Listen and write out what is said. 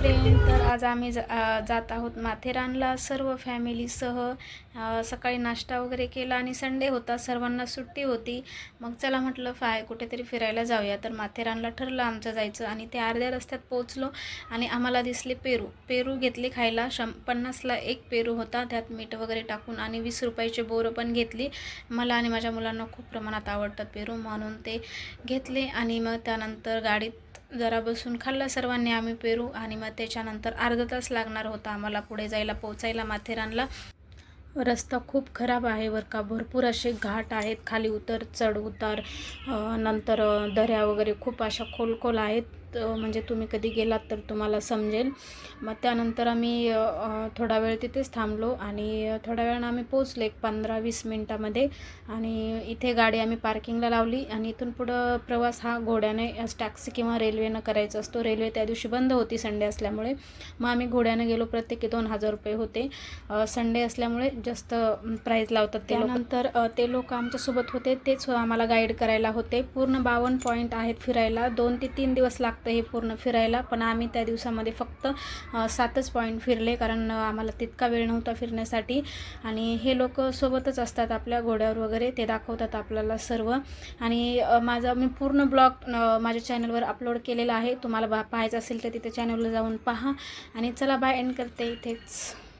आज आम्ही जात आहोत माथेरानला. सर्व फॅमिलीसह सकाळी नाश्ता वगैरे केला आणि संडे होता. सर्वांना सुट्टी होती. मग चला म्हटलं फाय कुठेतरी फिरायला जाऊया. तर माथेरानला ठरलं आमचं जायचं आणि ते अर्ध्या रस्त्यात पोचलो आणि आम्हाला दिसले पेरू. पेरू घेतले खायला. शं पन्नासला एक पेरू होता. त्यात मीठ वगैरे टाकून आणि वीस रुपयाचे बोरं पण घेतली. मला आणि माझ्या मुलांना खूप प्रमाणात आवडतात पेरू म्हणून ते घेतले आणि मग त्यानंतर गाडीत जरा बसून खाल्ला सर्वांनी आम्ही पेरू आणि मग त्याच्यानंतर अर्धा तास लागणार होता. आम्हाला पुढे जायला पोचायला माथेरानला. रस्ता खूप खराब आहे वर का भरपूर असे घाट आहेत. खाली उतर चढ उतार नंतर दऱ्या वगैरे खूप अशा खोल खोल आहेत. तर म्हणजे तुम्ही कधी गेलात तर तुम्हाला समजेल. मग त्यानंतर आम्ही थोडा वेळ तिथेच थांबलो आणि थोड्या वेळानं आम्ही पोचलो एक पंधरा वीस मिनटामध्ये आणि इथे गाडी आम्ही पार्किंगला लावली आणि इथून पुढं प्रवास हा घोड्याने टॅक्सी किंवा रेल्वेनं करायचा असतो. रेल्वे त्या दिवशी बंद होती संडे असल्यामुळे. मग आम्ही घोड्यानं गेलो प्रत्येकी दोन हजार रुपये होते. संडे असल्यामुळे जास्त प्राईज लावतात त्यानंतर ते लोक आमच्यासोबत होते तेच आम्हाला गाईड करायला होते. पूर्ण बावन्न पॉईंट आहेत फिरायला. दोन ते तीन दिवस लागतात लागतं हे पूर्ण फिरायला पण आम्ही त्या दिवसामध्ये फक्त सातच पॉईंट फिरले कारण आम्हाला तितका वेळ नव्हता फिरण्यासाठी. आणि हे लोक सोबतच असतात आपल्या घोड्यावर वगैरे ते दाखवतात आपल्याला सर्व. आणि माझा मी पूर्ण ब्लॉग माझ्या चॅनलवर अपलोड केलेला आहे. तुम्हाला बा पाहायचं असेल तर तिथे चॅनलला जाऊन पहा. आणि चला बाय एंड करते इथेच.